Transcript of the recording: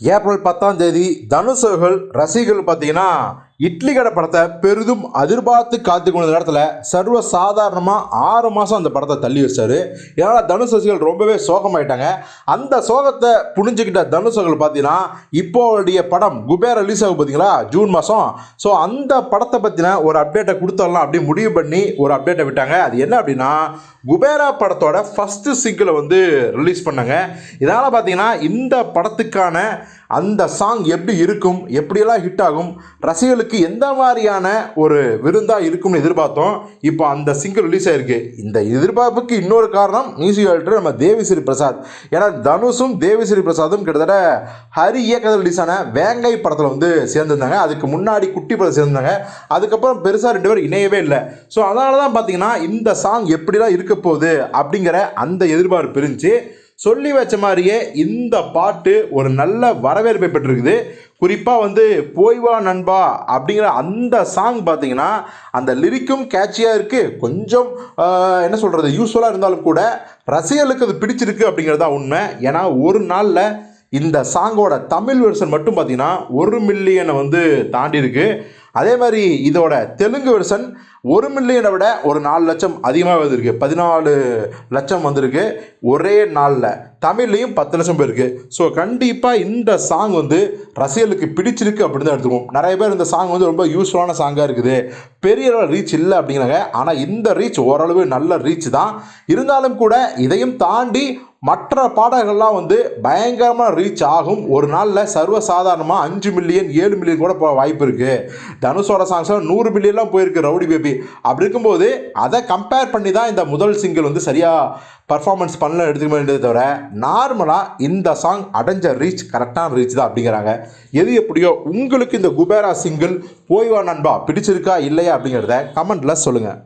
April பத்தாம் தேதி தனுஷ் ரசிகர்கள் பார்த்தீங்கன்னா இட்லி கடை படத்தை பெரிதும் அதிர்பார்த்து காத்து கொண்ட நேரத்தில் சர்வ சாதாரணமாக ஆறு மாதம் அந்த படத்தை தள்ளி வச்சாரு. இதனால் தனுஷ் ரசிகர்கள் ரொம்பவே சோகமாயிட்டாங்க. அந்த சோகத்தை புரிஞ்சுக்கிட்ட தனுஷ் அவர்கள் பார்த்தீங்கன்னா இப்போ அவருடைய படம் குபேர் ரிலீஸ் ஆகும் பார்த்தீங்களா ஜூன் மாதம் ஸோ அந்த படத்தை பற்றின ஒரு அப்டேட்டை கொடுத்துடலாம் அப்படி முடிவு பண்ணி ஒரு அப்டேட்டை விட்டாங்க. அது என்ன அப்படின்னா குபேரா படத்தோட ஃபஸ்ட்டு சிங்கிளை வந்து ரிலீஸ் பண்ணாங்க. இதனால் பார்த்தீங்கன்னா இந்த படத்துக்கான அந்த சாங் எப்படி இருக்கும் எப்படியெல்லாம் ஹிட் ஆகும் ரசிகர்களுக்கு எந்த மாதிரியான ஒரு விருந்தாக இருக்கும்னு எதிர்பார்த்தோம். இப்போ அந்த சிங்கிள் ரிலீஸ் ஆயிருக்கு. இந்த எதிர்பார்ப்புக்கு இன்னொரு காரணம் மியூசிக் டைரக்டர் நம்ம தேவிஸ்ரீ பிரசாத். ஏன்னா தனுஷும் தேவிஸ்ரீ பிரசாதும் கிட்டத்தட்ட ஹரி இயக்கத்தில் ரிலீஸ் ஆன வேங்கை படத்தில் வந்து சேர்ந்துருந்தாங்க. அதுக்கு முன்னாடி குட்டி படம் சேர்ந்தாங்க அதுக்கப்புறம் பெருசாக ரெண்டு பேரும் இணையவே இல்லை. ஸோ அதனால தான் பார்த்தீங்கன்னா இந்த சாங் எப்படிலாம் இருக்க போகுது அப்படிங்கிற அந்த எதிர்பார்ப்பு இருந்துச்சு. சொல்லி வச்ச மாதிரியே இந்த பாட்டு ஒரு நல்ல வரவேற்பை பெற்றிருக்குது. குறிப்பாக வந்து போய்வா நண்பா அப்படிங்கிற அந்த சாங் பார்த்தீங்கன்னா அந்த லிரிக்கும் கேட்சியாக இருக்குது கொஞ்சம் என்ன சொல்கிறது யூஸ்ஃபுல்லாக இருந்தாலும் கூட ரசிகர்களுக்கு அது பிடிச்சிருக்கு அப்படிங்கிறது தான் உண்மை. ஏன்னா ஒரு நாளில் இந்த சாங்கோட தமிழ் வெர்ஷன் மட்டும் பார்த்தீங்கன்னா ஒரு மில்லியனை வந்து தாண்டி இருக்குது அதே மாதிரி இதோட தெலுங்கு வெர்ஷன் ஒரு மில்லியனை விட ஒரு நாலு லட்சம் அதிகமாக வந்திருக்கு. பதினாலு லட்சம் வந்திருக்கு. ஒரே நாளில். தமிழ்லையும் பத்து லட்சம் பேருக்கு ஸோ கண்டிப்பாக இந்த சாங் வந்து ரசிகர்களுக்கு பிடிச்சிருக்கு அப்படின்னு தான் எடுத்துக்குவோம். நிறைய பேர் இந்த சாங் வந்து ரொம்ப யூஸ்ஃபுல்லான சாங்காக இருக்குது. பெரிய ரீச் இல்லை அப்படிங்கிறாங்க. ஆனால் இந்த ரீச் ஓரளவு நல்ல ரீச் தான். இருந்தாலும் கூட இதையும் தாண்டி மற்ற பாடல்கள்லாம் வந்து பயங்கரமாக ரீச் ஆகும். ஒரு நாளில் சர்வசாதாரணமாக அஞ்சு மில்லியன் ஏழு மில்லியன் கூட போக வாய்ப்பு இருக்குது தனுஷோட சாங்ஸ்லாம் நூறு மில்லியன்லாம் போயிருக்கு ரவுடி பேபி அப்படி இருக்கும்போது அதை கம்பேர் பண்ணி தான் இந்த முதல் சிங்கிள் வந்து சரியாக பர்ஃபார்மன்ஸ் பண்ணல எடுத்துக்க வேண்டியதை தவிர நார்மலாக இந்த சாங் அடைஞ்ச ரீச் கரெக்டான ரீச் தான் அப்படிங்கிறாங்க. எது எப்படியோ உங்களுக்கு இந்த குபேரா சிங்கிள் போய்வா நண்பா பிடிச்சிருக்கா இல்லையா அப்படிங்கிறத கமெண்ட்டில் சொல்லுங்கள்